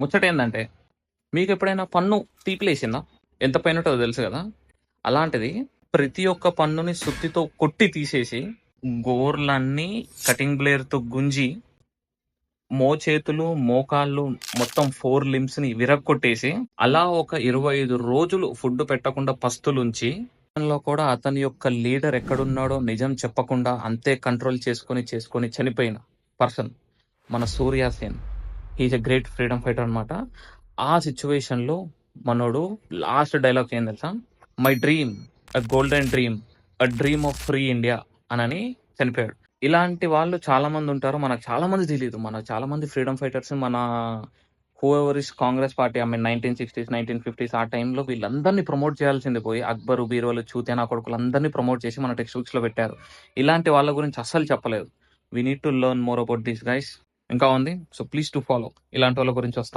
ముచ్చట ఏంటంటే మీకు ఎప్పుడైనా పన్ను తీపిలేసిందా? ఎంత పైన ఉంటుందో తెలుసు కదా? అలాంటిది ప్రతి ఒక్క పన్నుని సుత్తితో కొట్టి తీసేసి గోర్లన్నీ కటింగ్ బ్లేర్తో గుంజి మో చేతులు మోకాళ్ళు మొత్తం ఫోర్ లిమ్స్ని విరక్కొట్టేసి అలా ఒక ఇరవై ఐదు రోజులు ఫుడ్ పెట్టకుండా పస్తులుంచి లో కూడా అతని యొక్క లీడర్ ఎక్కడున్నాడో నిజం చెప్పకుండా అంతే కంట్రోల్ చేసుకొని చేసుకొని చనిపోయిన పర్సన్ మన Surya Sen. Sen a a great freedom fighter అన్నమాట. ఆ సిచ్యువేషన్లో మనోడు లాస్ట్ డైలాగ్ ఏం తెలుసా? My dream a golden dream a dream of free India అనని చనిపోయాడు. ఇలాంటి వాళ్ళు చాలా మంది ఉంటారు. మనకు చాలా మంది తెలియదు మన చాలా మంది ఫ్రీడమ్ ఫైటర్స్ మన whoever is Congress party I mean nineteen sixties nineteen fifties ఆ టైంలో వీళ్ళందరినీ ప్రమోట్ చేయాల్సింది పోయి అక్బర్ బీరోలు చూతేనా కొడుకులు అందరినీ ప్రమోట్ చేసి మన టెక్స్ట్ బుక్స్లో పెట్టారు. ఇలాంటి వాళ్ళ గురించి అస్సలు చెప్పలేదు. We need to learn more about this guys ఇంకా ఉంది. సో ప్లీజ్ టు ఫాలో ఇలాంటి వాళ్ళ గురించి వస్తాం.